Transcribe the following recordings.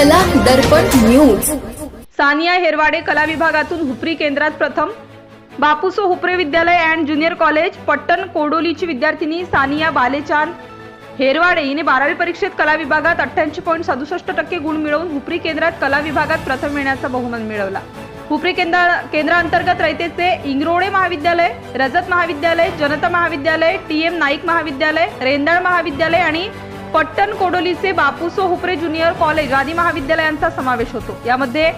दर्पण news. Sania Herwade कला विभागातून हुपरी केंद्रात प्रथम. बापूसो हुपरे विद्यालय अँड ज्युनियर कॉलेज पट्टण कोडोलीची विद्यार्थिनी सानिया बालेचांद हेरवाडे हिने बारावी परीक्षेत कला विभागात अठ्ठ्याऐंशी पॉईंट सदुसष्ट टक्के गुण मिळवून हुपरी केंद्रात कला विभागात प्रथम येण्याचा बहुमान मिळवला. हुपरी केंद्रा केंद्राअंतर्गत रयतेचे इंग्रोडे महाविद्यालय रजत महाविद्यालय जनता महाविद्यालय टी एम नाईक महाविद्यालय रेंदाळ महाविद्यालय आणि पट्टण कोडोलीचे बापूसो हुपरे ज्युनियर कॉलेज आदी महाविद्यालयांचा समावेश होतो. यामध्ये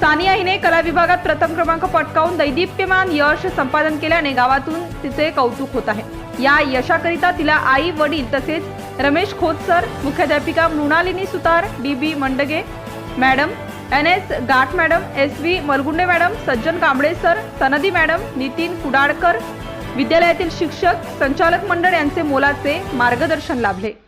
सानिया हिने कला विभागात प्रथम क्रमांक पटकावून दैदिप्यमान यश संपादन केल्याने गावातून तिचे कौतुक होत आहे. या यशाकरिता तिला आई वडील तसेच रमेश खोत सर मुख्याध्यापिका Mrinalini Sutar D B Mandage madam N S Gath madam S V Malgunde madam Sajjan Kamble sir Sanadi madam Nitin Kudalkar विद्यालयातील शिक्षक संचालक मंडळ यांचे मोलाचे मार्गदर्शन लाभले.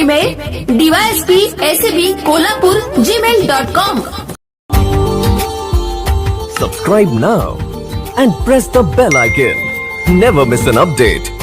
Email DYSP S B Kolhapur G mail dot com subscribe now and press the bell icon never miss an update